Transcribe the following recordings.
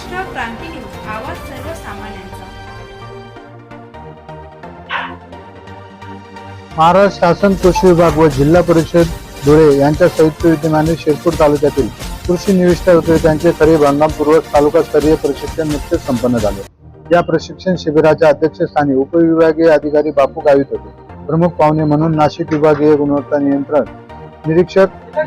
Maharashtra Kranti news आवाज सर्वसामान्यांचा. महाराष्ट्र शासन कृषी विभाग व जिल्हा परिषद धुळे यांच्या संयुक्त विद्यमाने शिरपूर तालुक्यातील कृषी निविष्ठा विक्रेत्यांचे खरीप हंगामपूर्वक तालुकास्तरीय प्रशिक्षण नुकतेच संपन्न झाले. या प्रशिक्षण शिबिराच्या अध्यक्षस्थानी उपविभागीय अधिकारी बापू गावित होते. प्रमुख पाहुणे म्हणून नाशिक विभागीय गुणवत्ता नियंत्रण निरीक्षक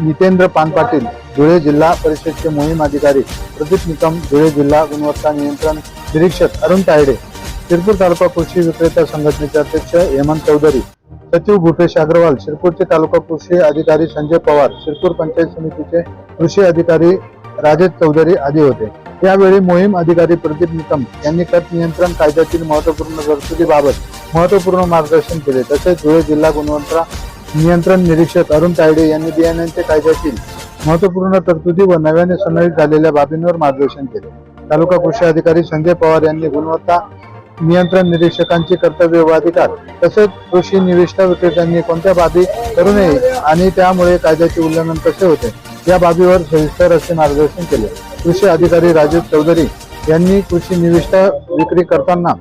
नितेंद्र पानपाटील धुळे जिल्हा परिषदचे मोहीम अधिकारी प्रदीप निकम धुळे जिल्हा गुणवत्ता नियंत्रण निरीक्षक अरुण तायडे शिरपूर तालुका कृषी विक्रेता संघटनेचे अध्यक्ष हेमंत चौधरी सचिव भूपेश अग्रवाल शिरपूरचे तालुका कृषी अधिकारी संजय पवार शिरपूर पंचायत समितीचे कृषी अधिकारी राजेश चौधरी आदी होते. यावेळी मोहीम अधिकारी प्रदीप निकम यांनी खत नियंत्रण कायद्यातील महत्त्वपूर्ण तरतुदीबाबत महत्त्वपूर्ण मार्गदर्शन केले तसेच धुळे जिल्हा गुणवत्ता नियंत्रण निरीक्षक अरुण तायडे यांनी बियाण्यांचे कायद्यातील महत्त्वपूर्ण तरतुदी व नव्याने सुनावित झालेल्या बाबींवर मार्गदर्शन केले. तालुका कृषी अधिकारी संजय पवार यांनी गुणवत्ता नियंत्रण निरीक्षकांचे कर्तव्य व अधिकार तसेच कृषी निविष्ठा विक्रेत्यांनी कोणत्या बाबी करू नये आणि त्यामुळे कायद्याचे उल्लंघन कसे होते या बाबीवर सविस्तर असे मार्गदर्शन केले. कृषी अधिकारी राजीव चौधरी यांनी कृषी निविष्ठा विक्री करताना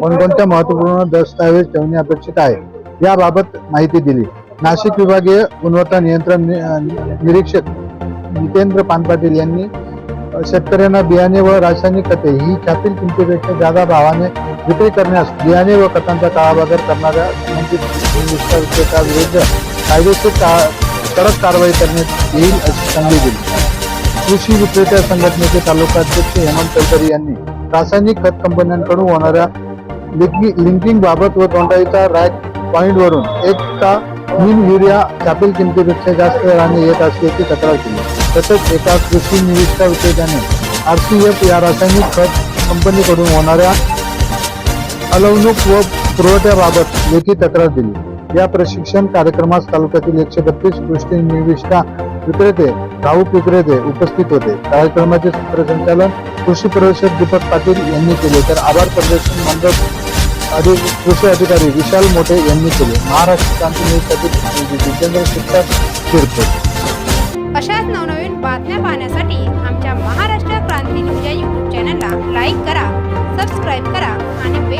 कोणकोणत्या महत्त्वपूर्ण दस्तावेज ठेवणे अपेक्षित आहे याबाबत माहिती दिली. नाशिक विभागीय गुणवत्ता नियंत्रण निरीक्षक नितेंद्र पानपाटील यांनी शेतकऱ्यांना बियाणे व रासायनिक खते ही छापील किमतीपेक्षा जादा भावाने विक्री करण्यास बियाणे व खतांचा काळाबाजार करणाऱ्या विरुद्ध कायदेशीर का- कडक कारवाई करण्यात येईल अशी संधी दिली. कृषी विक्रेत्या संघटनेचे तालुकाध्यक्ष हेमंत चौधरी यांनी रासायनिक खत कंपन्यांकडून होणाऱ्या लिंकिंग बाबत व तोंडाईचा रॅक पॉईंटवरून एक का मिन युरिया छापील किमतीपेक्षा जास्त दराने येत असल्याची तक्रार केली. तसेच एका कृषी निविष्ठा विक्रेत्याने एफ या रासायनिक खत कंपनीकडून होणाऱ्या अलवणूक व पुरवठ्याबाबत लेखी तक्रार दिली. या प्रशिक्षण कार्यक्रमास तालुक्यातील एकशे बत्तीस कृषी निविष्ठा विक्रेते घाऊक विक्रेते उपस्थित होते. कार्यक्रमाचे सूत्रसंचालन कृषी परिषद दीपक पाटील यांनी केले. तर आभार प्रदर्शन मंडळ अधिक कृषी अधिकारी विशाल मोठे यांनी केले. महाराष्ट्र क्रांती न्यूजसाठी प्रतिनिधी जितेंद्र शिक्षक शिरपूर. अशाच नवनवीन बातम्या पाहण्यासाठी आमच्या महाराष्ट्र